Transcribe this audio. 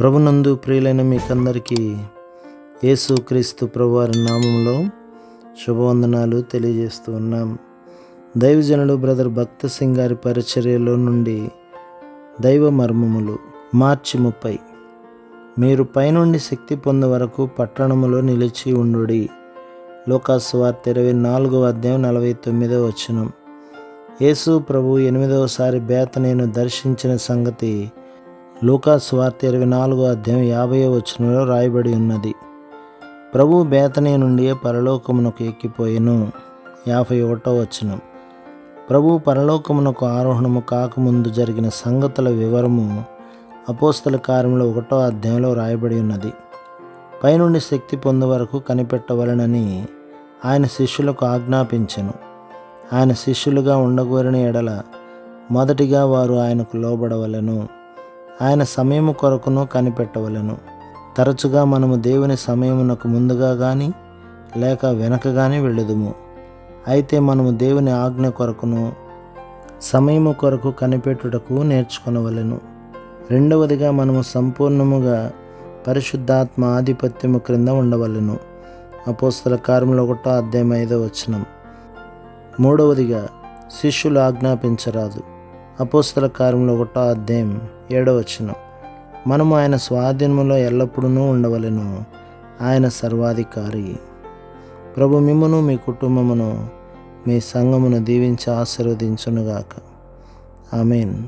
ప్రభునందు ప్రియులైన మీకందరికీ యేసు క్రీస్తు ప్రభువారి నామంలో శుభవందనాలు తెలియజేస్తూ ఉన్నాం. దైవజనుడు బ్రదర్ భక్త సింగ్ గారి పరిచర్యలో నుండి దైవ మర్మములు మార్చి ముప్పై. మీరు పైనుండి శక్తి పొందే వరకు పట్టణములో నిలిచి ఉండుడి. లోకాసు వార్త ఇరవై నాలుగవ అధ్యాయం నలభై తొమ్మిదవ వచనం. యేసు ప్రభు ఎనిమిదవసారి బేతనేను దర్శించిన సంగతి లూకాసు వార్త ఇరవై నాలుగో అధ్యాయం యాభై వచనంలో రాయబడి ఉన్నది. ప్రభు బేతనే నుండి పరలోకమునకు ఎక్కిపోయెను. యాభై ఒకటో వచనం. ప్రభు పరలోకమునకు ఆరోహణము కాకముందు జరిగిన సంగతుల వివరము అపోస్తల కార్యంలో ఒకటో అధ్యాయంలో రాయబడి ఉన్నది. పైనుండి శక్తి పొందు వరకు కనిపెట్టవలనని ఆయన శిష్యులకు ఆజ్ఞాపించెను. ఆయన శిష్యులుగా ఉండగోరిన ఎడల మొదటిగా వారు ఆయనకు లోబడవలను. ఆయన సమయము కొరకును కనిపెట్టవలను. తరచుగా మనము దేవుని సమయమునకు ముందుగా కానీ లేక వెనక కానీ వెళ్ళదుము. అయితే మనము దేవుని ఆజ్ఞ కొరకును సమయము కొరకు కనిపెట్టుటకు నేర్చుకొనవలెను. రెండవదిగా మనము సంపూర్ణముగా పరిశుద్ధాత్మ ఆధిపత్యము క్రింద ఉండవలెను. అపోస్తల కార్యములు ఒకటో అధ్యాయం ఐదో వచనం. మూడవదిగా శిష్యులు ఆజ్ఞాపించరాదు. అపోస్తల కార్యంలో ఒకటో అధ్యాయం ఏడవచ్చును మనము ఆయన స్వాధీనంలో ఎల్లప్పుడూ ఉండవలెను. ఆయన సర్వాధికారి. ప్రభు మిమ్మను మీ కుటుంబమును మీ సంఘమును దీవించి ఆశీర్వదించునుగాక. ఆమెన్.